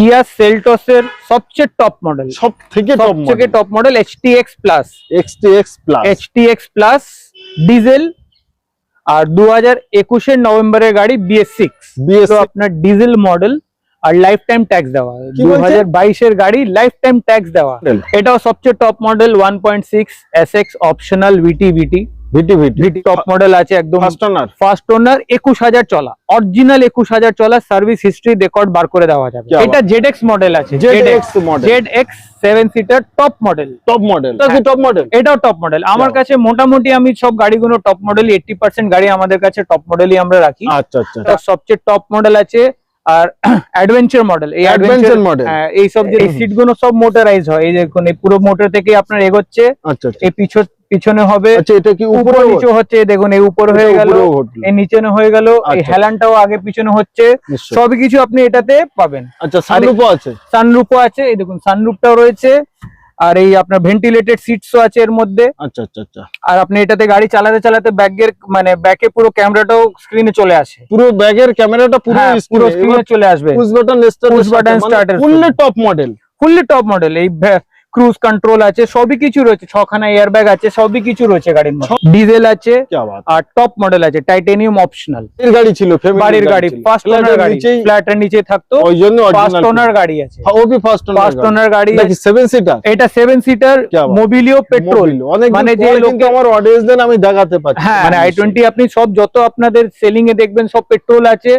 কিয়া সেলটসের সবচেয়ে top model সব থেকে টপ সবথেকে top model HTX plus plus diesel আর দু হাজার একুশের নভেম্বরের গাড়ি বিএস সিক্স বিএস আপনার ডিজেল মডেল আর লাইফ টাইম ট্যাক্স দেওয়া। কি দু বলছেন? হাজার বাইশের গাড়ি লাইফ টাইম ট্যাক্স দেওয়া এটাও সবচেয়ে top model one point six S X optional VT VT top model আছে একদম ফার্স্ট ওনার চলা। অরিজিনাল 21000 চলা সার্ভিস হিস্ট্রি রেকর্ড বার করে দেওয়া মডেল আছে। Seater top model top model এটাও টপ মডেল আমার কাছে মোটামুটি আমি সব গাড়িগুলো টপ মডেল এইটি পার্সেন্ট গাড়ি আমাদের কাছে টপ মডেলই আমরা রাখি। আচ্ছা সবচেয়ে টপ মডেল আছে আর অ্যাডভেঞ্চার মডেল এই অ্যাডভেঞ্চার মডেল সব যে সিটগুলো সব মোটরাইজ হয়। এই দেখুন এই পুরো মোটর থেকে আপনার এগোচ্ছে। এই পিছন পিছনে হবে। আচ্ছা এটা কি উপর নিচে হচ্ছে দেখুন এই উপর হয়ে গেল। এই নিচে হয়ে গেল এই। হেলানটাও আগে পিছনে হচ্ছে। সবই কিছু আপনি এটাতে পাবেন। আচ্ছা সানরুফও আছে? সানরুফও আছে এই দেখুন সানরুফটাও রয়েছে। আর এই আপনার ভেন্টিলেটেড সিটসও আছে এর মধ্যে। আচ্ছা আচ্ছা আচ্ছা। আর আপনি এটাতে গাড়ি চালাতে চালাতে ব্যাগের মানে ব্যাকে পুরো ক্যামেরাটাও স্ক্রিনে চলে আসে। পুরো ব্যাগের ক্যামেরাটা পুরো হ্যাঁ, পুরো স্ক্রিনে চলে আসবে। Push button start fully top model fully top model এই ক্রুজ কন্ট্রোল আছে সবই কিছু রয়েছে ছখানা এয়ারব্যাগ আছে সবই কিছু রয়েছে গাড়ির মধ্যে। ডিজেল আছে আর টপ মডেল আছে টাইটেনিয়াম অপশনাল গাড়ি ছিল বাড়ির গাড়ি ফার্স্ট ওনার গাড়ি ফ্ল্যাটের নিচে থাকতো। ওই জন্য ফার্স্ট ওনার গাড়ি আছে। হ্যাঁ, ও কি ফার্স্ট ওনার ফার্স্ট ওনার গাড়ি নাকি 7 সিটার এটা 7 সিটার মোবিলিও পেট্রোল মানে যে লোকে আমার অডিয়েন্স দেন আমি দেখাতে হ্যাঁ মানে i20 আপনি সব যত আপনাদের সেলিং এ দেখবেন সব পেট্রোল আছে।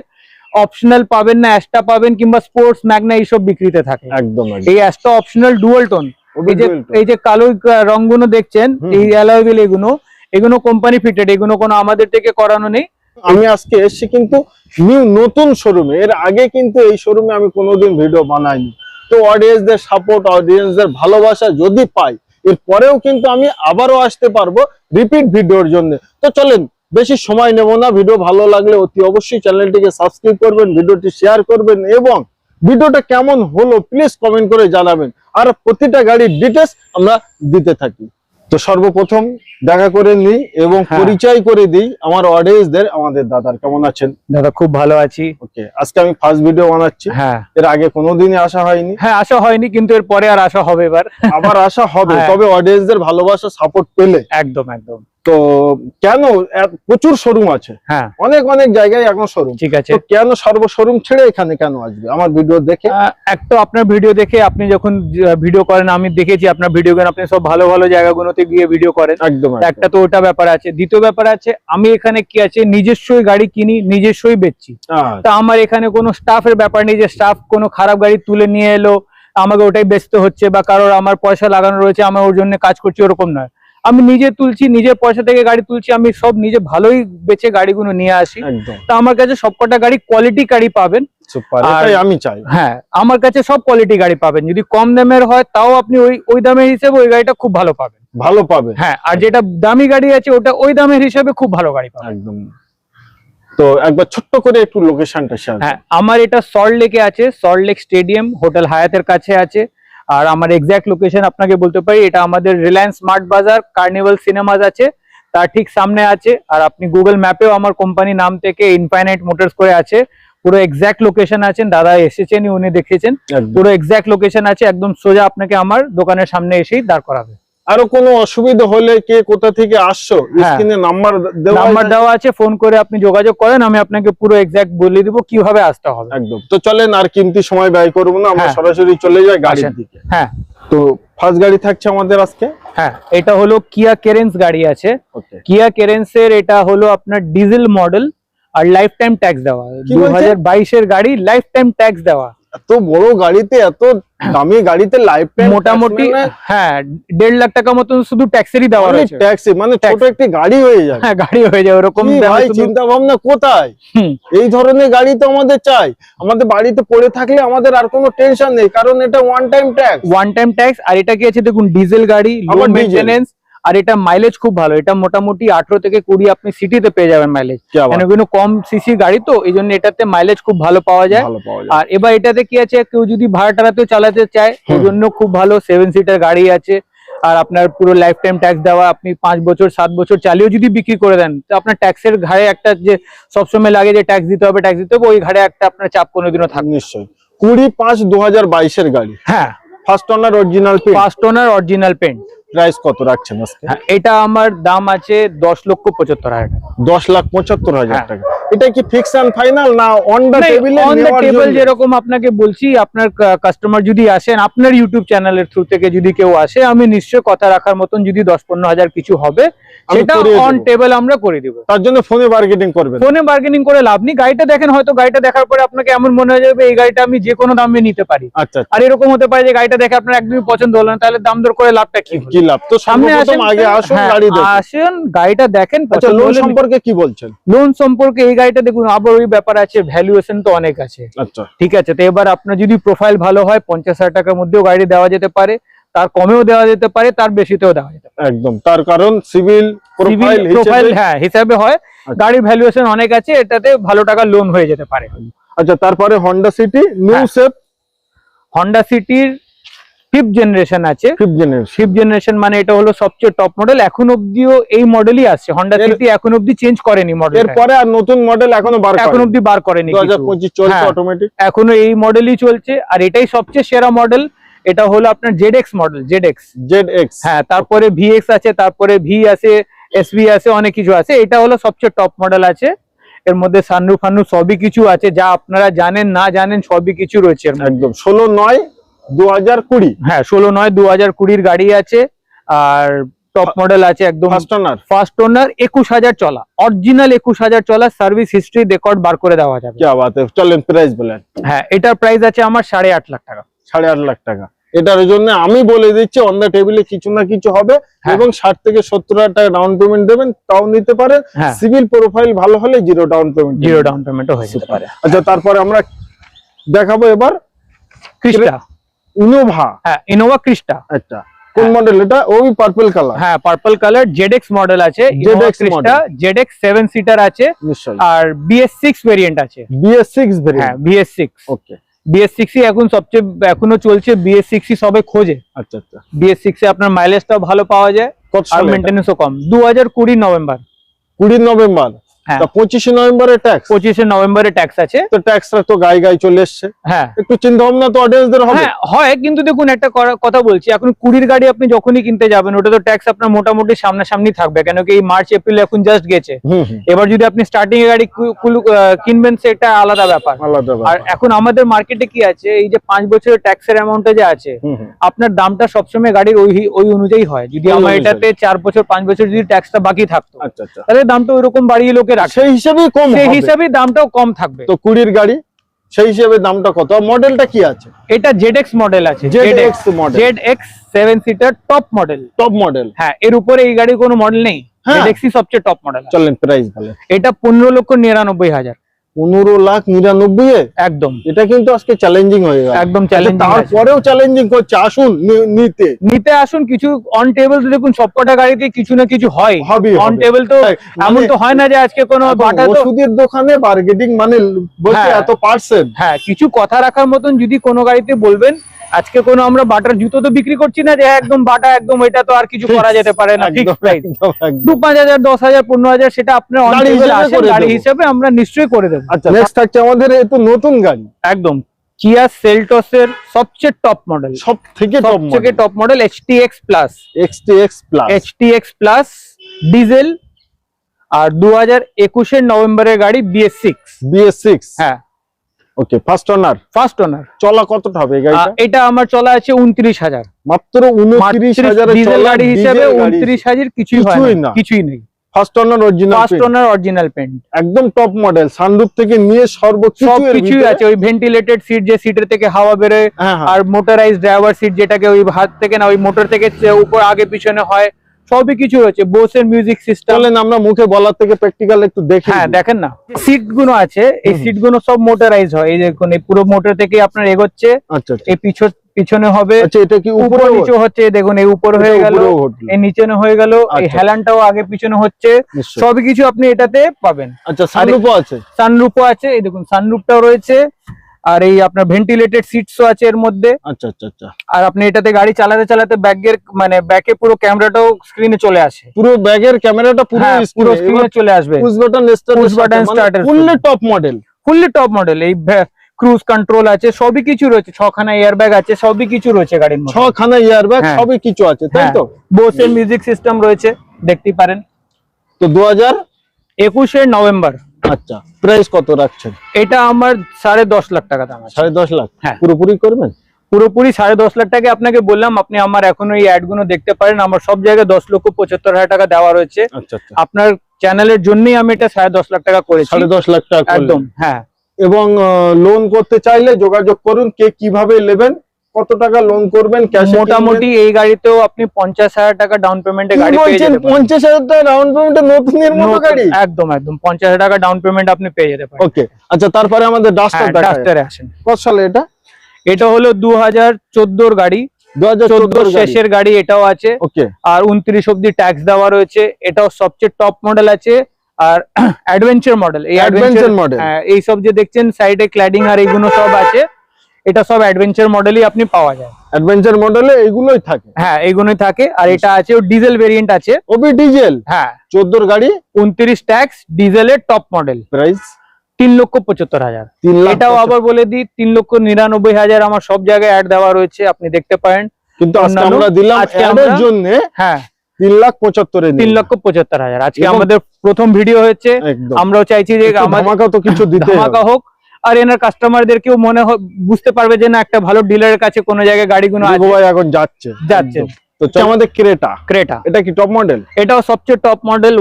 অপশনাল পাবেন না অ্যাস্টা পাবেন কিংবা স্পোর্টস ম্যাগনা এইসব বিক্রিতে থাকে। একদম এই অ্যাস্টা অপশনাল ডুয়াল টোন এই যে এই যে কালো রংগুলো দেখছেন। এই অ্যালয়েল এগুলো এগুলো কোম্পানি ফিটেড এগুলো কোনো আমাদের থেকে করানো নেই। আমি আজকে এসেছি কিন্তু নিউ নতুন শোরুমে এর আগে কিন্তু এই শোরুমে আমি কোনোদিন ভিডিও বানাইনি। তো অডিয়েন্সদের সাপোর্ট অডিয়েন্সদের ভালোবাসা যদি পাই এর পরেও কিন্তু আমি আবারও আসতে পারব রিপিট ভিডিওর জন্য। তো চলেন বেশি সময় নেব না। ভিডিও ভালো লাগলে অতি অবশ্যই চ্যানেলটিকে সাবস্ক্রাইব করবেন ভিডিওটি শেয়ার করবেন এবং ভিডিওটা কেমন হলো প্লিজ কমেন্ট করে জানাবেন। আর প্রতিটা গাড়ির ডিটেলস আমরা দিতে থাকি। তো সর্বপ্রথম দেখা করে নিই এবং হ্যাঁ। পরিচয় করে দিই আমার অডিয়েন্সদের আমাদের দাদার। কেমন আছেন? দাদা খুব ভালো আছি। ওকে আজকে আমি ফার্স্ট ভিডিও বানাচ্ছি। হ্যাঁ। এর আগে কোনোদিনই আসা হয়নি। হ্যাঁ আশা হয়নি কিন্তু এর পরে আর আশা হবে এবার। আবার আসা হবে হ্যাঁ। তবে অডিয়েন্সদের ভালোবাসা সাপোর্ট পেলে। একদম একদম। তো কেন প্রচুর শোরুম আছে? হ্যাঁ। অনেক অনেক জায়গায় এখন শোরুম ঠিক আছে। কেন সর্ব শোরুম ছেড়ে এখানে কেন আসবে? আমার ভিডিও দেখে। একটা আপনার ভিডিও দেখে আপনি যখন ভিডিও করেন আমি দেখেছি আপনার ভিডিও করেন আপনি সব ভালো ভালো জায়গাগুলোতে গিয়ে ভিডিও করেন। একদম একটা তো ওটা ব্যাপার আছে। দ্বিতীয় ব্যাপার আছে আমি এখানে কি আছে নিজস্বই গাড়ি কিনি নিজস্বই বেচছি। একদম। তা আমার এখানে কোনো স্টাফের ব্যাপার নেই যে স্টাফ কোনো খারাপ গাড়ি তুলে নিয়ে এলো আমাকে ওটাই বেচতে হচ্ছে বা কারোর আমার পয়সা লাগানো রয়েছে আমি ওর জন্য কাজ করছি ওরকম নয়। আমি নিজে তুলছি নিজের পয়সা থেকে গাড়ি তুলছি আমি সব নিজে ভালোই বেচে গাড়িগুলো নিয়ে আসি। তা আমার কাছে সবকটা গাড়ি কোয়ালিটি গাড়ি পাবেন। আমি চাই। হ্যাঁ আমার কাছে সব কোয়ালিটি গাড়ি পাবেন। যদি কম দামের হয় তাও আপনি ওই ওই দামের হিসেবে ওই গাড়িটা খুব ভালো পাবেন। ভালো পাবে হ্যাঁ আর যেটা দামি গাড়ি আছে ওটা ওই দামের হিসেবে খুব ভালো গাড়ি পাবেন। একদম। তো একবার ছোট্ট করে একটু লোকেশনটা শেয়ার হ্যাঁ আমার এটা সল্ট লেকে আছে সল্ট লেক স্টেডিয়াম হোটেল হায়াতের কাছে আছে। আর আমার এক্সাক্ট লোকেশন আপনাকে বলতে পারি এটা আমাদের Reliance smart bazaar carnival cinemas আছে তার ঠিক সামনে আছে আর আপনি গুগল ম্যাপেও আমার কোম্পানি নাম থেকে ইনফাইনাইট মোটরস করে আছে পুরো এক্সাক্ট লোকেশন আছেন দাদা এসেছেন উনি দেখেছেন পুরো এক্সাক্ট লোকেশন আছে একদম সোজা আপনাকে আমার দোকানের সামনে এসেই দাঁড় করাবে। আরও কোনো অসুবিধা হলে কে কোথা থেকে আসছো? হ্যাঁ। স্ক্রিনে নাম্বার দেওয়া নাম্বার আছে। দেওয়া আছে ফোন করে আপনি যোগাযোগ করেন আমি আপনাকে পুরো এক্সাক্ট বলে দিব কীভাবে আসতে হবে। একদম। তো চলেন আর কিমতি সময় ব্যয় করব না আমরা হ্যাঁ। সরাসরি চলে যাই গাড়ির দিকে। হ্যাঁ। তো ফার্স্ট গাড়ি থাকছে আমাদের আজকে? হ্যাঁ এটা হলো কিয়া কেরেন্স গাড়ি আছে। কিয়া কেরেন্স এর এটা হলো আপনার ডিজেল মডেল আর লাইফ টাইম ট্যাক্স দেওয়া দু? হাজার বাইশের গাড়ি লাইফ টাইম ট্যাক্স দেওয়া। এত বড় গাড়িতে এত দামি গাড়িতে লাইফ টাইম মোটামুটি হ্যাঁ দেড় লাখ টাকা মতন শুধু ট্যাক্সেরই দেওয়া রয়েছে। ট্যাক্সি মানে। ছোট একটি গাড়ি হয়ে যায়। হ্যাঁ গাড়ি হয়ে যায় ওরকম ভাই চিন্তা ভাবনা কোথায়? এই ধরনের গাড়ি তো আমাদের চাই। আমাদের বাড়িতে পড়ে থাকলে আমাদের আর কোনো টেনশন নেই কারণ এটা one time tax one time tax আর এটা কি আছে দেখুন ডিজেল গাড়ি লো। মেনটেনেন্স আর এটা মাইলেজ খুব ভালো। এটা মোটামুটি আঠারো থেকে কুড়ি আপনি সিটিতে পেয়ে যাবেন মাইলেজ কেন কম সিসি গাড়ি তো এই জন্য এটাতে মাইলেজ খুব ভালো পাওয়া যায়। আর এবার এটাতে কি আছে কেউ যদি ভাড়া টাড়াতেও চালাতে চায় ওর জন্য খুব ভালো সেভেন সিটার গাড়ি আছে। আর আপনার পুরো লাইফ টাইম ট্যাক্স দেওয়া আপনি পাঁচ বছর সাত বছর চালিয়েও যদি বিক্রি করে দেন তো আপনার ট্যাক্সের ঘাড়ে একটা যে সবসময় লাগে যে ট্যাক্স দিতে হবে ট্যাক্স দিতে হবে ওই ঘাড়ে একটা আপনার চাপ কোনোদিনও থাকবে নিশ্চয়ই। কুড়ি পাঁচ দু হাজার বাইশের গাড়ি। হ্যাঁ। First owner original first owner original paint price কত রাখছেন আজকে? হ্যাঁ এটা আমার দাম আছে দশ লক্ষ পঁচাত্তর হাজার টাকা। দশ লাখ পঁচাত্তর হাজার হ্যাঁ। টাকা। এটা কি ফিক্স অ্যান্ড ফাইনাল না অন দ্য টেবিলে অন দ্য টেবল যেরকম আপনাকে বলছি আপনার কাস্টমার যদি আসেন আপনার ইউটিউব চ্যানেলের থ্রু থেকে যদি কেউ আসে আমি নিশ্চয় কথা রাখার মতন যদি দশ পনেরো হাজার কিছু হবে সেটা অন। টেবল আমরা করে দিব। তার জন্য ফোনে মার্কেটিং করবেন। ফোনে বার্গেনিং করে লাভ নেই। গাড়িটা দেখেন হয়তো গাড়িটা দেখার পরে আপনাকে এমন মনে হয়ে যাবে এই গাড়িটা আমি যে কোনো দামে নিতে পারি। আচ্ছা আচ্ছা। আর এরকম হতে পারে যে গাড়িটা দেখে আপনার একদমই পছন্দ হলো না তাহলে দাম দর করে লাভটা কি? কি লাভ? তো সামনে আসেন আগে আসুন হ্যাঁ, গাড়ি দেখুন। আসেন গাড়িটা দেখেন আচ্ছা লোন সম্পর্কে কি বলছেন? লোন সম্পর্কে এই গাড়িটা দেখুন আবার ওই ব্যাপার আছে ভ্যালুয়েশন তো অনেক আছে। আচ্ছা। ঠিক আছে তো এবার আপনার যদি প্রোফাইল ভালো হয় পঞ্চাশ হাজার টাকার মধ্যেও গাড়ি দেওয়া যেতে পারে তার কমেও দেওয়া যেতে পারে তার বেশিতেও দেওয়া যেতে পারে। একদম তার কারণ সিভিল প্রোফাইল প্রোফাইল হ্যাঁ হিসাবে হয়। আচ্ছা। গাড়ির ভ্যালুয়েশন অনেক আছে এটাতে ভালো টাকা লোন হয়ে যেতে পারে। আচ্ছা তারপরে Honda city new. Safe Honda সিটির ফিফথ জেনারেশন আছে। ফিফথ জেনারেশন ফিফথ জেনারেশন মানে এটা হলো সবচেয়ে টপ মডেল এখন অব্দিও এই মডেলই আসছে হন্ডা সিটি এখন অব্দি চেঞ্জ করেনি মডেল এরপরে আর নতুন মডেল এখনও বার এখন অব্দি বার করেনি দু হাজার কিছু। পঁচিশ চলছে হ্যাঁ। অটোমেটিক এখনও এই মডেলই চলছে। আর এটাই সবচেয়ে সেরা মডেল এটা হলো আপনার এক্স মডেল জেড এক্স হ্যাঁ তারপরে ভিএক্স আছে তারপরে ভি আছে এসভি আছে অনেক কিছু আছে। এটা হলো সবচেয়ে টপ মডেল আছে। এর মধ্যে সানরু ফান্নু সবই কিছু আছে। যা আপনারা জানেন না জানেন সবই কিছু রয়েছে একদম। ষোলো নয় দু হাজার কুড়ি। হ্যাঁ ষোলো নয় দু হাজার কুড়ির গাড়ি আছে আর টপ মডেল আছে একদম ফার্স্ট ওনার ফার্স্ট ওনার একুশ হাজার চলা। অরিজিনাল একুশ হাজার চলা সার্ভিস হিস্ট্রি রেকর্ড বার করে দেওয়া যাবে। চলেন প্রাইস বলেন। হ্যাঁ এটার প্রাইস আছে আমার সাড়ে আট লাখ টাকা। সাড়ে আট লাখ টাকা। এটার জন্য আমি বলে দিচ্ছি অন দ্য টেবিলে কিছু না কিছু হবে হ্যাঁ। এবং ষাট থেকে সত্তর হাজার টাকা ডাউন পেমেন্ট দেবেন তাও নিতে পারেন। হ্যাঁ। সিভিল প্রোফাইল ভালো হলে zero down payment zero down পেমেন্টও হয়ে যেতে পারে। আচ্ছা তারপরে আমরা দেখাবো এবার ক্রিস্টা ইনোভা হ্যাঁ ইনোভা ক্রিস্টা আচ্ছা কোন মডেল এটা? ওই পার্পল কালার হ্যাঁ purple colour Z X model আছে ZX Crysta Z X seven seater আছে আর বিএস সিক্স ভেরিয়েন্ট আছে। বিএস সিক্স হ্যাঁ বিএস সিক্স ওকে বিএস সিক্সই এখন সবচেয়ে এখনও চলছে বিএস সিক্সই সবে খোঁজে। আচ্ছা আচ্ছা। বিএস সিক্সে আপনার মাইলেজটাও ভালো পাওয়া যায় আর সালে কম। দু হাজার কুড়ি নভেম্বর। কুড়ি নভেম্বর। হ্যাঁ। তা পঁচিশে নভেম্বরে ট্যাক্স পঁচিশে নভেম্বরে ট্যাক্স আছে। তো ট্যাক্সটা তো গায়ে গায়ে চলে এসছে। হ্যাঁ। একটু চিন্তা ভাবনা তো অডিয়েন্সদের হবে। হ্যাঁ হয় কিন্তু দেখুন একটা কথা বলছি। এখন কুড়ির গাড়ি আপনি যখনই কিনতে যাবেন ওটা তো ট্যাক্স আপনার মোটামুটি সামনাসামনি থাকবে কেন কি এই মার্চ এপ্রিল এখন জাস্ট গেছে। এবার যদি আপনি স্টার্টিং এ গাড়ি কিনবেন সেটা আলাদা ব্যাপার। আর এখন আমাদের মার্কেটে কি আছে এই যে পাঁচ বছরের ট্যাক্সের অ্যামাউন্টটা যে আছে আপনার দামটা সবসময় গাড়ির ওই ওই অনুযায়ী হয়। যদি আমার এটাতে চার বছর পাঁচ বছর যদি ট্যাক্সটা বাকি থাকতো আচ্ছা আচ্ছা। তাহলে দামটা ওইরকম বাড়িয়ে লোকে রাখে সেই হিসাবেই কম সেই হবে। হিসাবে দামটাও কম থাকবে। তো কুড়ির গাড়ি সেই হিসাবে দামটা কত? মডেলটা কি আছে? এটা জেড এক্স মডেল আছে। Model seater top model top model হ্যাঁ এর উপরে এই গাড়ির কোনো মডেল নেই। হ্যাঁ। সবচেয়ে টপ মডেল চলেন প্রাইস এটা পনেরো লক্ষ নিরানব্বই হাজার। পনেরো লাখ নিরানব্বই এ? একদম। এটা কিন্তু আজকে চ্যালেঞ্জিং হয়ে গেল। একদম আচ্ছা, তারপরেও চ্যালেঞ্জিং করছে। আসুন নিতে। নিতে আসুন কিছু অন টেবিল দেখুন সবকটা গাড়িতে কিছু না কিছু হয়। হবে অন টেবল তো হ্যাঁ, এমন মানে তো হয় না যে আজকে কোনো বাটা তো ওষুধের দোকানে বার্গেটিং মানে বলছে হ্যাঁ। এত পার্সেন্ট হ্যাঁ কিছু কথা রাখার মতন যদি কোনো গাড়িতে বলবেন আজকে কোনো আমরা বাটার জুতো তো বিক্রি করছি না যে একদম বাটা একদম এটা তো আর কিছু করা যেতে পারে না ফিক্স প্রাইস দু পাঁচ হাজার দশ হাজার পনেরো হাজার সেটা আপনার গাড়ি হিসেবে আমরা নিশ্চয়ই করে দেবো। আচ্ছা নেক্সট থাকছে আমাদের তো নতুন গাড়ি। একদম কিয়া সেলটস এর সবচেয়ে টপ মডেল সব থেকে টপ সবথেকে top model plus plus diesel আর দু হাজার একুশের নভেম্বরের গাড়ি বিএস সিক্স বিএস সিক্স হ্যাঁ ওকে ফার্স্ট ওনার ফার্স্ট ওনার চলা কতটা হবে গাড়িটা? এটা আমার চলা আছে উনত্রিশ হাজার। মাত্র উনত্রিশ হাজার ডিজেল গাড়ি হিসেবে উনত্রিশ হাজার কিছুই হয় কিছুই না। কিছুই নেই। First owner original first owner original paint একদম টপ মডেল সানরুফ থেকে নিয়ে সর্বকিছু সব কিছুই আছে ওই ভেন্টিলেটেড সিট যে সিটের থেকে হাওয়া বেরোয় হ্যাঁ হ্যাঁ। আর মোটরাইজ ড্রাইভার সিট যেটাকে ওই হাত থেকে না ওই মোটর থেকে উপর আগে পিছনে হয় সবই কিছু রয়েছে বোসের মিউজিক সিস্টেম চলেন আমরা মুখে বলার থেকে প্র্যাকটিক্যাল একটু দেখি হ্যাঁ দেখেন না। সিটগুলো আছে এই সিটগুলো সব মোটরাইজ হয়। এই দেখুন এই পুরো মোটর থেকে আপনার এগোচ্ছে আচ্ছা আচ্ছা। এই পিছন পিছনে হবে। আচ্ছা এটা কি উপরে নিচে হচ্ছে? দেখুন এই উপর হয়ে গেল এই নিচে হয়ে গেল এই আচ্ছা। হেলানটাও আগে পিছনে হচ্ছে। সবই কিছু আপনি এটাতে পাবেন। আচ্ছা সানরুফও আছে? সানরুফও আছে এই দেখুন সানরুফটাও রয়েছে। আর এই আপনার ভেন্টিলেটেড সিটসও আছে এর মধ্যে। আচ্ছা আচ্ছা আচ্ছা। আর আপনি এটাতে গাড়ি চালাতে চালাতে ব্যাগের মানে ব্যাকে পুরো ক্যামেরাটাও স্ক্রিনে চলে আসে। পুরো ব্যাগের ক্যামেরাটা পুরো হ্যাঁ, পুরো স্ক্রিনে চলে আসবে। Push button start Push button starter fully top model fully top model এই ক্রুজ কন্ট্রোল আছে সবই কিছু রয়েছে। ছখানা এয়ার ব্যাগ আছে সবই কিছু রয়েছে গাড়ির মধ্যে। ছখানা ইয়ারব্যাগ হ্যাঁ। সবই কিছু আছে তাই হ্যাঁ, তো? বোসের মিউজিক সিস্টেম রয়েছে দেখতে পারেন। তো দু হাজার একুশে নভেম্বর। আচ্ছা। প্রাইস কত রাখছেন? এটা আমার সাড়ে দশ লাখ টাকা দাম সাড়ে দশ লাখ? হ্যাঁ। পুরোপুরি করবেন? পুরোপুরি সাড়ে দশ লাখ টাকা আপনাকে বললাম আপনি আমার এখন ওই অ্যাডগুলো দেখতে পারেন। আমার সব জায়গায় দশ লক্ষ পঁচাত্তর হাজার টাকা দেওয়া রয়েছে। আচ্ছা আচ্ছা। আপনার চ্যানেলের জন্যই আমি এটা সাড়ে দশ লাখ টাকা করেছি। সাড়ে দশ লাখ টাকা একদম হ্যাঁ। এবং লোন করতে চাইলে যোগাযোগ করুন কে কীভাবে নেবেন। কত টাকা লোন করবেন? ক্যাশে মোটামুটি এই গাড়িতেও আপনি পঞ্চাশ হাজার টাকা ডাউন পেমেন্টে গাড়ি পেয়ে পঞ্চাশ হাজার টাকা ডাউন পেমেন্টে নতুনের মতো গাড়ি? একদম একদম। পঞ্চাশ হাজার টাকা ডাউন পেমেন্ট আপনি পেয়ে যেতে পারেন। ওকে আচ্ছা তারপরে আমাদের ডাস্টার দেখা ডাস্টারে আসেন। কত সালে এটা? এটা হলো দু হাজার চোদ্দোর গাড়ি। দু হাজার চোদ্দোর শেষের গাড়ি এটাও আছে। ওকে আর উনত্রিশ অব্দি ট্যাক্স দেওয়া রয়েছে। এটাও সবচেয়ে টপ মডেল আছে। আর অ্যাডভেঞ্চার মডেল এই অ্যাডভেঞ্চার অ্যাডভেঞ্চার মডেল এই সব যে দেখছেন সাইডে ক্ল্যাডিং আর এইগুলো সব আছে। এটা সব অ্যাডভেঞ্চার মডেলই আপনি পাওয়া যায়। অ্যাডভেঞ্চার মডেলে এইগুলোই থাকে। হ্যাঁ এইগুলোই থাকে। আর এটা আছে ও ডিজেল ভেরিয়েন্ট আছে। ওবি ডিজেল হ্যাঁ। চোদ্দোর গাড়ি। উনত্রিশ ট্যাক্স ডিজেলের টপ মডেল প্রাইস তিন লক্ষ পঁচাত্তর হাজার। এটাও আবার বলে দিই তিন লক্ষ নিরানব্বই হাজার আমার সব জায়গায় অ্যাড দেওয়া রয়েছে আপনি দেখতে পারেন। কিন্তু আমরা দিলাম অ্যাডের জন্য হ্যাঁ। তিন লাখ পঁচাত্তরে তিন লক্ষ পঁচাত্তর হাজার। আজকে আমাদের প্রথম ভিডিও হয়েছে। আমরাও চাইছি যে আমাদের তো কিছু দিতে হোক। আর এনার কাস্টমারদেরকেও মনে হয় বুঝতে পারবে যে না একটা ভালো ডিলারের কাছে কোনো জায়গায় গাড়িগুলো এখন যাচ্ছে। যাচ্ছে। তো আমাদের ক্রেটা। ক্রেটা। এটা কি টপ মডেল এটাও সবচেয়ে top model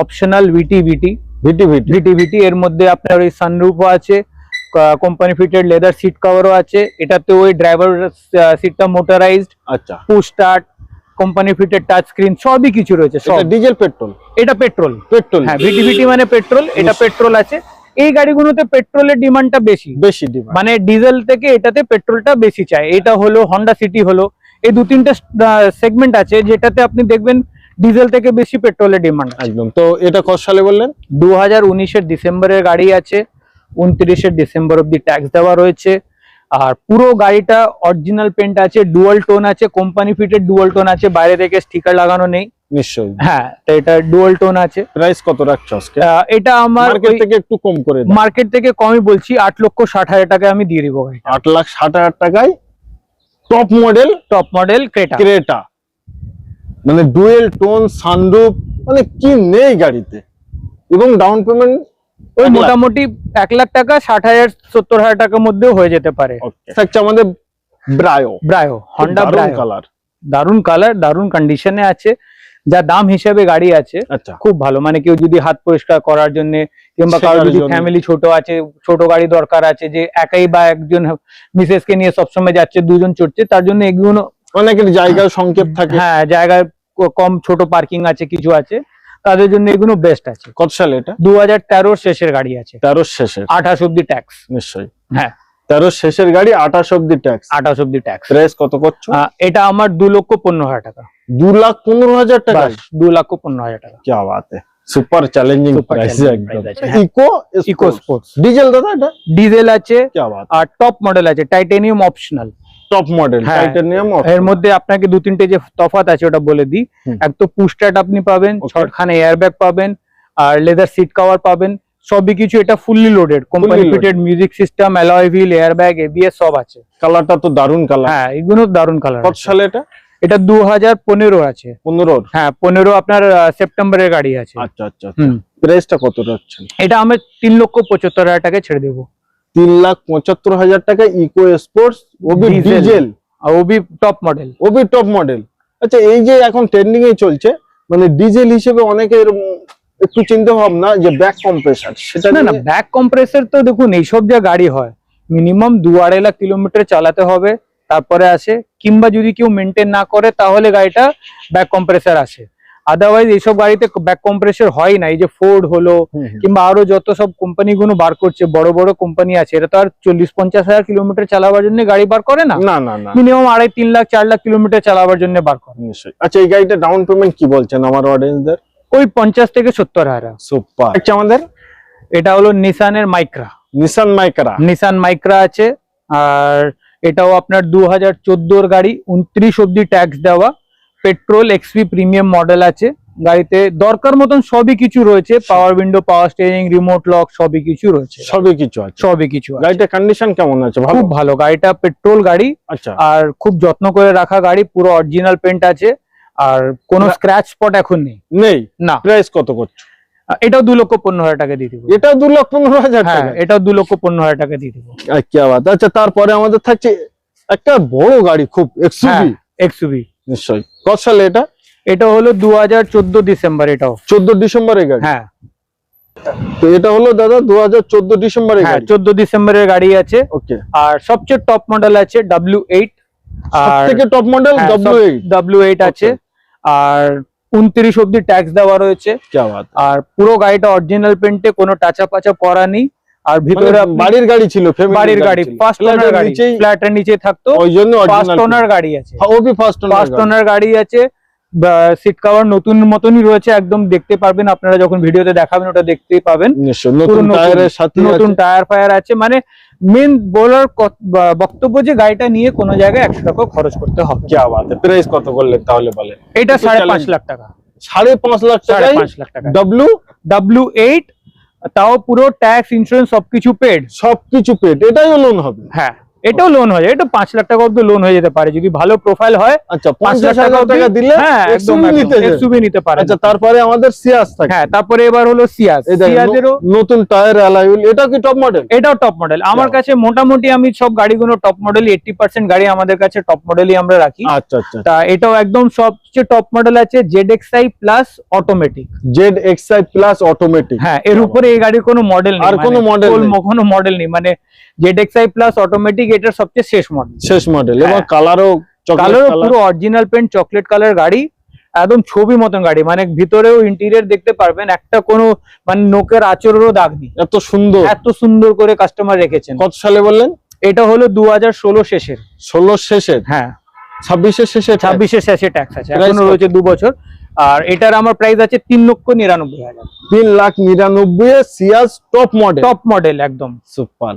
optional VT VT VT VT VT VT এর মধ্যে আপনার ওই সানরুফও আছে কোম্পানি ফিটেড লেদার সিট কভারও আছে। এটাতে ওই ড্রাইভার সিটটা মোটরাইজড আচ্ছা। Push start company fitted touch screen সবই কিছু রয়েছে ডিজেল পেট্রোল এটা পেট্রোল পেট্রোল হ্যাঁ ভিটি ভিটি মানে পেট্রোল এটা পেট্রোল আছে। এই গাড়িগুলোতে পেট্রোলের ডিমান্ডটা বেশি। বেশি ডিমান্ড মানে ডিজেল থেকে এটাতে পেট্রোলটা বেশি চাই। এটা হলো হন্ডা সিটি হলো। এই দু তিনটে সেগমেন্ট আছে যেটাতে আপনি দেখবেন ডিজেল থেকে বেশি পেট্রোলের ডিমান্ড একদম। তো এটা কত সালে বললেন? দু হাজার উনিশের ডিসেম্বরের গাড়ি আছে। উনত্রিশের ডিসেম্বর অব্দি ট্যাক্স দেওয়া রয়েছে। আর পুরো গাড়িটা অরিজিনাল পেন্ট আছে ডুয়াল টোন আছে কোম্পানি ফিটেড ডুয়াল টোন আছে বাইরে থেকে স্টিকার লাগানো নেই। নিশ্চয়ই। হ্যাঁ তো এটা ডুয়াল টোন আছে। প্রাইস কত রাখছো আজকে? এটা আমার মার্কেট থেকে একটু কম করে মার্কেট থেকে কমই বলছি আট লক্ষ ষাট হাজার টাকায় আমি দিয়ে দিব আট লাখ ষাট হাজার টাকায় top model top model Creta. Creta. মানে ডুয়েল টোন সানরুফ মানে কি নেই গাড়িতে। এবং ডাউন পেমেন্ট ওই মোটামুটি এক লাখ টাকা ষাট হাজার সত্তর হাজার টাকার মধ্যেও হয়ে যেতে পারে। থাকছে আমাদের Brio Brio Honda Brio colour দারুণ কালার দারুণ কন্ডিশনে আছে। যা দাম হিসেবে গাড়ি আছে আচ্ছা। খুব ভালো। মানে কেউ যদি হাত পরিষ্কার করার জন্য কিংবা কারোর যদি ফ্যামিলি ছোট আছে ছোট গাড়ি দরকার আছে যে একাই বা একজন মিসেস কে নিয়ে সবসময় যাচ্ছে দুজন চড়ছে তার জন্য এগুলো অনেকের জায়গার সংক্ষেপ থাকে। হ্যাঁ জায়গায় কম ছোট পার্কিং আছে কিছু আছে তাদের জন্য এগুলো বেস্ট আছে। কত সালে এটা? দু হাজার তেরোর শেষের গাড়ি আছে। তেরো শেষের। আঠাশ অব্দি ট্যাক্স নিশ্চয়ই। হ্যাঁ। তেরো শেষের গাড়ি আঠাশ অব্দি ট্যাক্স আঠাশ অব্দি ট্যাক্স প্রাইস কত করছ? এটা আমার দু লক্ষ পনেরো হাজার টাকা। দু লাখ পনেরো হাজার টাকা? দু লক্ষ পনেরো হাজার টাকা। কে বাতে। Super challenging eco eco sports diesel দাদা এটা? ডিজেল আছে আর টপ মডেল আছে titanium optional top model titanium এর মধ্যে আপনাকে দু তিনটে যে তফাৎ আছে ওটা বলে দিই। এক তো পুশ আপনি পাবেন ছটখানে এয়ারব্যাগ পাবেন আর লেদার সিট কভার পাবেন। সবই কিছু এটা fully loaded company. Fitted music system alloy wheel airbag ABS সব আছে। কালারটা তো দারুণ কালার হ্যাঁ এগুলো দারুণ কালার কত সালে এটা? এটা দু হাজার পনেরো আছে। পনেরোর হ্যাঁ পনেরো আপনার আহ, সেপ্টেম্বরের গাড়ি আছে। আচ্ছা আচ্ছা প্রাইসটা কত রাখছেন এটা আমি তিন লক্ষ পঁচাত্তর হাজার টাকায় ছেড়ে দেবো। তিন লাখ পঁচাত্তর হাজার টাকা ইকো স্পোর্টস ওবি ডিজেল আর ওবি টপ মডেল ওবি টপ মডেল আচ্ছা এই যে এখন ট্রেন্ডিং এ চলছে মানে ডিজেল হিসেবে অনেকের একটু চিন্তা ভাবনা যে ব্যাক কম্প্রেসার সেটা না না ব্যাক কম্প্রেসার তো দেখুন এইসব যে গাড়ি হয়। মিনিমাম দু আড়াই লাখ কিলোমিটার চালাতে হবে তারপরে আসে কিংবা যদি কেউ মেনটেন না করে তাহলে গাড়িটা ব্যাক কম্প্রেসার আসে। আদারওয়াইজ এইসব গাড়িতে ব্যাক কম্প্রেসর হয় না এই যে ফোর্ড হলো। কিংবা আরও যত সব কোম্পানি গুলো বার করছে বড় বড় কোম্পানি আছে এটা তো আর চল্লিশ পঞ্চাশ হাজার কিলোমিটার চালাবার জন্য গাড়ি বার করে না? না না না। মিনিমাম আড়াই তিন লাখ চার লাখ কিলোমিটার চালাবার জন্য বার করে। নিশ্চয়ই। আচ্ছা এই গাড়িটা ডাউন পেমেন্ট কি বলছেন আমার অডিয়েন্সদের ওই পঞ্চাশ থেকে সত্তর হাজার সুপার আচ্ছা আমাদের এটা হলো নিসানের Micra Nissan Micra Nissan Micra আছে আর এটাও আপনার দু হাজার চোদ্দোর গাড়ি উনত্রিশ অব্দি ট্যাক্স দেওয়া। পেট্রোল এক্সপি প্রিমিয়াম মডেল আছে গাড়িতে দরকার মতন সবই কিছু রয়েছে power window power steering remote lock সবই কিছু রয়েছে। সবই কিছু আছে। সবই কিছু আছে। গাড়িটার কন্ডিশন কেমন আছে? খুব ভালো গাড়িটা পেট্রোল গাড়ি আচ্ছা। আর খুব যত্ন করে রাখা গাড়ি পুরো অরিজিনাল পেন্ট আছে। আর কোনো স্ক্র্যাচ স্পট এখন নেই। নেই। না। প্রাইস কত করছ? এটাও দু লক্ষ পনেরো হাজার টাকা দিয়ে দিব। এটা দু লক্ষ পনেরো হাজার হ্যাঁ টাকা এটাও দু লক্ষ পনেরো হাজার টাকা দিয়ে দিব। আচ্ছা তারপরে আমাদের থাকছে একটা বড় গাড়ি খুব হ্যাঁ এক্সুভি এক্সুভি নিশ্চয়ই। কত সালে এটা? এটা হলো দু হাজার চোদ্দ ডিসেম্বর এটাও। চোদ্দ ডিসেম্বরের গাড়ি? হ্যাঁ। তো এটা হলো দাদা দু হাজার চোদ্দ ডিসেম্বরের হ্যাঁ গাড়ি। চোদ্দ ডিসেম্বরের গাড়ি আছে। ওকে। আর সবচেয়ে টপ মডেল আছে ডাব্লিউ এইট আর থেকে top model W eight W eight আছে। আর উনত্রিশ অব্দি ট্যাক্স দেওয়া রয়েছে। আর পুরো গাড়িটা অরিজিনাল পেন্টে কোনো টাচা পাচা করা নেই। আর ভিতরে মানে বাড়ির গাড়ি ছিল বাড়ির গাড়ি ফার্স্ট ওনার গাড়ি ফ্ল্যাটের নিচে থাকতো। ওই জন্য ফার্স্ট ওনার গাড়ি আছে। ওবি ফার্স্ট ফার্স্ট ওনার গাড়ি আছে। সিট কভার নতুন মতনই রয়েছে একদম দেখতে পারবেন। আপনারা যখন ভিডিওতে দেখাবেন ওটা দেখতেই পাবেন। নতুন টায়ারের সাথে নতুন টায়ার ফায়ার আছে। মানে মেন বলার বক্তব্য যে গাড়িটা নিয়ে কোনো জায়গায় একশো টাকা খরচ করতে হবে। বাত প্রাইস কত করলেন তাহলে বলে? এটা সাড়ে পাঁচ লাখ টাকা। সাড়ে পাঁচ লাখ সাড়ে পাঁচ লাখ টাকা ডব্লিউ ডাব্লিউ এইট তাও পুরো ট্যাক্স ইন্স্যুরেন্স সবকিছু পেড সবকিছু পেড এটাই লোন হবে। হ্যাঁ। এটাও লোন হয়ে এটা পাঁচ লাখ টাকা অব্দি লোন হয়ে যেতে পারে। যদি ভালো প্রোফাইল হয় আচ্ছা পাঁচ লাখ টাকা দিলে হ্যাঁ নিতে পারে আচ্ছা তারপরে আমাদের সিয়াস থাকে। হ্যাঁ তারপরে এবার হলো সিয়াজ সিয়াজেরও নতুন টায়ার অ্যালাইল এটা কি টপ মডেল এটাও টপ মডেল আমার কাছে মোটামুটি আমি সব গাড়িগুলো টপ মডেল এইটটি পার্সেন্ট গাড়ি আমাদের কাছে টপ মডেলই আমরা রাখি। আচ্ছা আচ্ছা। তা এটাও একদম সবচেয়ে টপ মডেল আছে I plus automatic Z XI plus automatic হ্যাঁ এর উপরে এই গাড়ির কোনো মডেল নেই আর কোনো model নেই। কোনো মডেল নেই। মানে আই প্লাস অটোমেটিক এটার সবচেয়ে শেষ মডেল শেষ মডেল এবং হ্যাঁ। কালারও কালার পুরো অরিজিনাল পেন্ট চকলেট কালার গাড়ি একদম ছবি মতন গাড়ি। মানে ভিতরেও ইন্টেরিয়র দেখতে পারবেন একটা কোনো মানে নোকের আচরেরও দাগ নেই। এত সুন্দর। এত সুন্দর করে কাস্টমার রেখেছেন। কত সালে বললেন? এটা হলো দু হাজার ষোলো শেষের। ষোলো শেষের? হ্যাঁ। ছাব্বিশের শেষে ছাব্বিশের শেষে ট্যাক্স আছে। এখনও রয়েছে দু বছর। আর এটার আমার প্রাইস আছে তিন লক্ষ নিরানব্বই হাজার। তিন লাখ নিরানব্বই Ciaz top model top model একদম। সুপার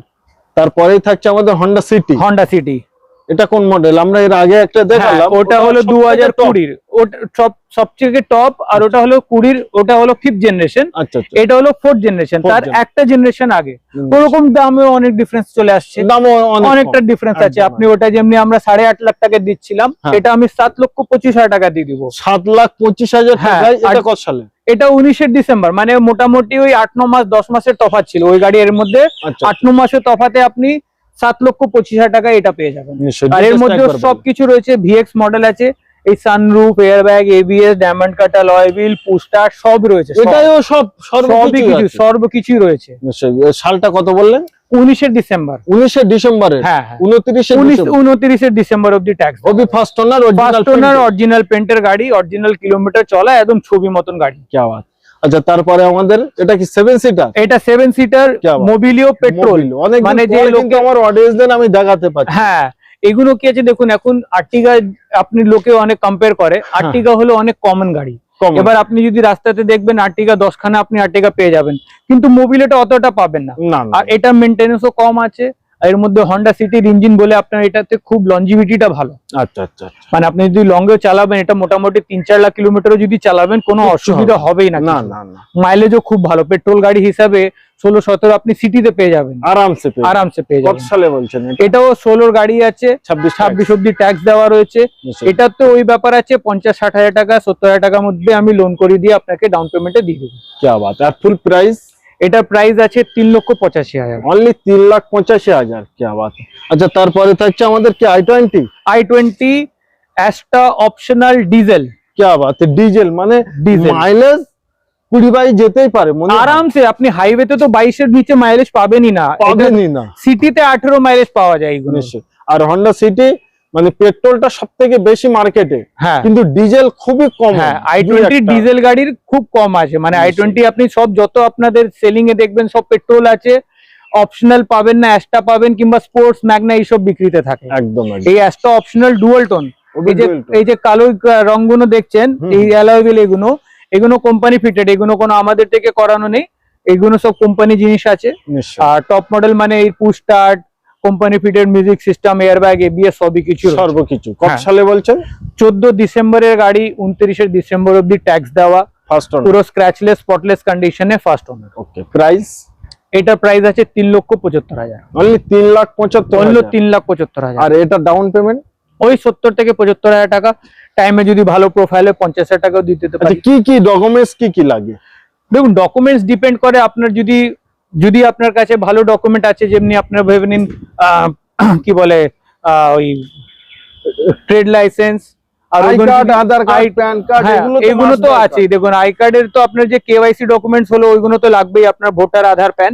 তারপরেই থাকছে আমাদের হন্ডা সিটি হন্ডা সিটি এটা কোন মডেল আমরা এর আগে একটা দেখালাম। হ্যাঁ, ওটা হলো দু হাজার সবথেকে কুড়ির। ওটা সব সবথেকে টপ আর ওটা হলো কুড়ির ওটা হলো ফিফথ জেনারেশন আচ্ছা আচ্ছা। এটা হলো ফোর্থ জেনারেশন তার একটা জেনারেশন আগে। ওরকম দামেও অনেক ডিফারেন্স চলে আসছে। দামও অনেকটা ডিফারেন্স আছে। আপনি ওটা যেমনি আমরা সাড়ে আট লাখ টাকা দিচ্ছিলাম হ্যাঁ। এটা আমি সাত লক্ষ পঁচিশ হাজার টাকা দিয়ে দিব। সাত লাখ পঁচিশ হাজার হ্যাঁ, এটা কত সালে? এটা উনিশের ডিসেম্বর মানে মোটামুটি ওই আট ন মাস দশ মাসের তফাৎ ছিল ওই গাড়ি এর মধ্যে। আচ্ছা। আট ন মাসের তফাতে আপনি সাত লক্ষ পঁচিশ হাজার টাকা এটা পেয়ে যাবেন। আর এর মধ্যে সবকিছু রয়েছে ভিএক্স মডেল আছে এই sunroof air bag ABS diamond কাটা লয়বিল পুস্টার সব রয়েছে এটাও সব সবই সর্বকিছু কিছু সর্বকিছুই রয়েছে। সালটা কত বললেন? ডিসেম্বর। উনিশে ডিসেম্বরে? হ্যাঁ হ্যাঁ। উনত্রিশে ডিসেম্বর। অব্দি tax Obi first owner first owner original পেন্টের গাড়ি অরিজিনাল কিলোমিটার চলা একদম ছবি মতন গাড়ি। আওয়াজ। আচ্ছা তারপরে আমাদের এটা কি 7 সিটার এটা 7 সিটার মোবিলিও পেট্রোল মানে যে লোকে আমার অডিয়েন্সদের আমি দেখাতে পাচ্ছি। হ্যাঁ এগুলো কি আছে? দেখুন এখন আর্টিগা আপনি লোকে অনেক কম্পেয়ার করে। হ্যাঁ। আর্টিগা হলো অনেক কমন গাড়ি। এবার আপনি যদি রাস্তাতে দেখবেন আর্টিগা দশখানা আপনি আর্টিগা পেয়ে যাবেন। কিন্তু মোবিলেটা অতটা পাবেন না। আর এটা মেনটেন্সও কম আছে। এর মধ্যে হন্ডা সিটির ইঞ্জিন বলে আপনার এটাতে খুব লঞ্জিভিটিটা ভালো। আচ্ছা আচ্ছা আচ্ছা। মানে আপনি যদি লঙ্গেও চালাবেন এটা মোটামুটি তিন চার লাখ কিলোমিটারও যদি চালাবেন কোনো অসুবিধা হবেই না না। না মাইলেজও খুব ভালো। পেট্রোল গাড়ি হিসাবে ষোলো সতেরো আপনি সিটিতে পেয়ে যাবেন। আরামসে আরামসে পেয়ে যাবেন। সালে বলছেন এটাও ষোলোর গাড়ি আছে। ছাব্বিশ ছাব্বিশ অব্দি ট্যাক্স দেওয়া রয়েছে। এটার তো ওই ব্যাপার আছে পঞ্চাশ ষাট হাজার টাকা সত্তর হাজার টাকার মধ্যে আমি লোন করে দিয়ে আপনাকে ডাউন পেমেন্টে দিয়ে দেবো। ফুল প্রাইস এটার প্রাইস আছে তিন লক্ষ পঁচাশি হাজার। অনলি তিন লাখ পঁচাশি হাজার কি আওয়াজ আচ্ছা তারপরে থাকছে আমাদের কি i twenty i twenty Asta optional diesel কি আওয়াজ ডিজেল মানে ডিজেল মাইলেজ কুড়ি যেতেই পারে আরামসে আপনি হাইওয়েতে তো বাইশের নিচে মাইলেজ পাবেনই না। পাবেনই না। সিটিতে আঠেরো মাইলেজ পাওয়া যায় আর হন্ডা সিটি মানে পেট্রোলটা সব থেকে বেশি মার্কেটে হ্যাঁ। কিন্তু ডিজেল খুবই কম। হ্যাঁ আই টোয়েন্টি ডিজেল গাড়ির খুব কম আছে মানে আই টোয়েন্টি আপনি সব যত আপনাদের সেলিং এ দেখবেন সব পেট্রোল আছে। অপশনাল পাবেন না অ্যাস্টা পাবেন কিংবা স্পোর্টস ম্যাগনা এইসব বিক্রিতে থাকে। একদম এই অ্যাস্টা অপশনাল ডুয়াল টোন এই যে এই যে কালো রংগুলো দেখছেন এই অ্যালয়েল এগুলো এগুলো কোম্পানি ফিটেড এগুলো কোনো আমাদের থেকে করানো নেই। এগুলো সব কোম্পানি জিনিস আছে। আর টপ মডেল মানে এই push start company fitted music system airbag ABS সবই কিছু সর্বকিছু। কত হ্যাঁ। সালে বলছেন? চোদ্দ ডিসেম্বরের গাড়ি উনত্রিশে ডিসেম্বর অব্দি ট্যাক্স দেওয়া। ফার্স্ট ওনার পুরো স্ক্র্যাচলেস স্পটলেস কন্ডিশনে ফার্স্ট ওনার ওকে প্রাইস এটার প্রাইস আছে তিন লক্ষ পঁচাত্তর হাজার। অনলি তিন লাখ পঁচাত্তর হাজার। তিন লাখ পঁচাত্তর হাজার। আর এটা ডাউন পেমেন্ট ওই সত্তর থেকে পঁচাত্তর হাজার টাকা। টাইমে যদি ভালো প্রোফাইলে পঞ্চাশ হাজার টাকাও দিতে আচ্ছা পারি। কি কি ডকুমেন্টস কি কি লাগে? দেখুন ডকুমেন্টস ডিপেন্ড করে আপনার যদি যদি আপনার কাছে ভালো ডকুমেন্ট আছে যেমনি আপনার ভেবে নিন আহ, কি বলে আহ, ওই ট্রেড লাইসেন্স আর হ্যাঁ, এগুলো তো আছে আছেই। দেখুন আই কার্ডের তো আপনার যে কেওয়াইসি ডকুমেন্টস হলো ওইগুলো তো লাগবেই আপনার ভোটার আধার প্যান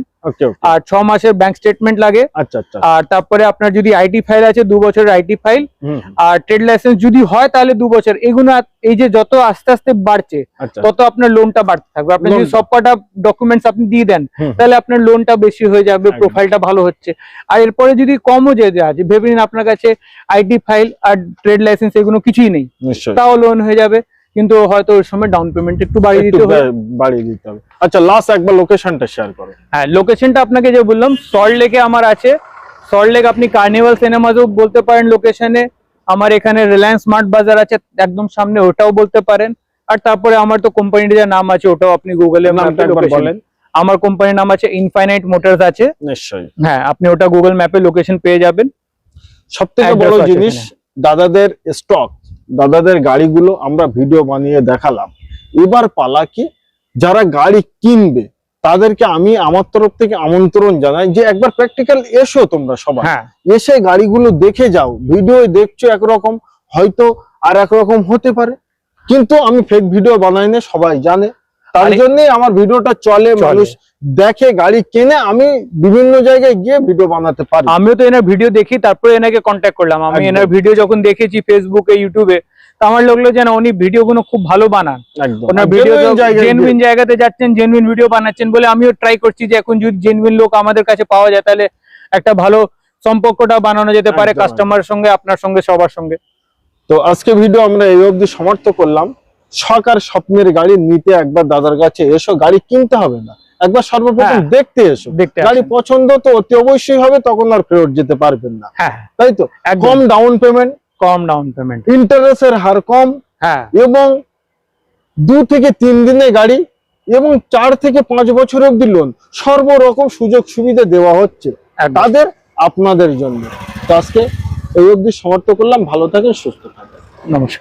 আর ছ মাসের ব্যাংক স্টেটমেন্ট লাগে। আচ্ছা আচ্ছা। আর তারপরে আপনার যদি আইটি ফাইল আছে দু বছরের আইটি ফাইল আর ট্রেড লাইসেন্স যদি হয় তাহলে দু বছর। এগুলো এই যে যত আস্তে আস্তে বাড়ছে আচ্ছা। তত আপনার লোনটা বাড়তে থাকবে। আপনি যদি। সব কটা ডকুমেন্টস আপনি দিয়ে দেন তাহলে আপনার লোনটা বেশি হয়ে যাবে প্রোফাইলটা ভালো হচ্ছে। আর এরপরে যদি কমও যেতে আছে ভেবে নিন আপনার কাছে আইটি ফাইল আর ট্রেড লাইসেন্স এগুলো কিছুই নেই। তাও লোন হয়ে যাবে। কিন্তু হয়তো ওই সময় ডাউন পেমেন্ট একটু বাড়িয়ে দিতে হবে। বাড়িয়ে দিতে হবে। আচ্ছা লাস্ট একবার লোকেশনটা শেয়ার করো। হ্যাঁ লোকেশনটা আপনাকে যে বললাম সল্ট লেকে আমার আছে। সল্ট লেক আপনি কার্নিভাল সিনেমাজও বলতে পারেন লোকেশনে আমার এখানে রিলায়েন্স স্মার্ট বাজার আছে একদম সামনে ওটাও বলতে পারেন। আর তারপরে আমার তো কোম্পানির যে নাম আছে ওটাও আপনি গুগলে বলেন। আমার কোম্পানির নাম আছে ইনফাইনাইট মোটরস আছে। নিশ্চয়ই। হ্যাঁ আপনি ওটা গুগল ম্যাপে লোকেশন পেয়ে যাবেন। সব থেকে বড় জিনিস দাদাদের স্টক দাদাদের গাড়িগুলো আমরা ভিডিও বানিয়ে দেখালাম। এবার পালা কি যারা গাড়ি কিনবে তাদেরকে আমি আমার তরফ থেকে আমন্ত্রণ জানাই যে একবার প্র্যাকটিক্যাল এসো তোমরা সবাই। হ্যাঁ। এসে গাড়িগুলো দেখে যাও ভিডিও দেখছ একরকম হয়তো আর একরকম হতে পারে। কিন্তু আমি ফেক ভিডিও বানাই না সবাই জানে। তার আরে- জন্যই আমার ভিডিওটা চলে। মানুষ দেখে গাড়ি কেনে আমি বিভিন্ন জায়গায় গিয়ে ভিডিও বানাতে পারি। আমিও তো এনার ভিডিও দেখি তারপরে এনাকে কন্ট্যাক্ট করলাম। আমি এনার ভিডিও যখন দেখেছি ফেসবুকে ইউটিউবে তো আমার লাগল যেন উনি ভিডিও গুলো খুব ভালো বানান। ওনার ভিডিও জেনুইন জায়গাতে যাচ্ছেন জেনুইন ভিডিও বানাচ্ছেন বলে আমিও ট্রাই করছি যে এখন যদি জেনুইন লোক আমাদের কাছে পাওয়া যায় তাহলে একটা ভালো সম্পর্কটা বানানো যেতে পারে কাস্টমারের সঙ্গে আপনার সঙ্গে সবার সঙ্গে। তো আজকে ভিডিও আমরা এই অবধি সমাপ্ত করলাম। সরকার স্বপ্নের গাড়ি নিতে একবার দাদার কাছে এসো গাড়ি কিনতে হবে না। একবার সর্বপ্রথম হ্যাঁ। দেখতে এসো। গাড়ি পছন্দ তো অতি অবশ্যই হবে তখন আর ফেরত যেতে পারবেন না। হ্যাঁ তাই তো? কম ডাউন পেমেন্ট কম ডাউন পেমেন্ট ইন্টারেস্টের হার কম হ্যাঁ। এবং দু থেকে তিন দিনে গাড়ি এবং চার থেকে পাঁচ বছর অব্দি লোন সর্বরকম সুযোগ সুবিধা দেওয়া হচ্ছে। তাদের আপনাদের জন্য। তো আজকে এই অবধি সমর্থ করলাম। ভালো থাকেন সুস্থ থাকেন। নমস্কার।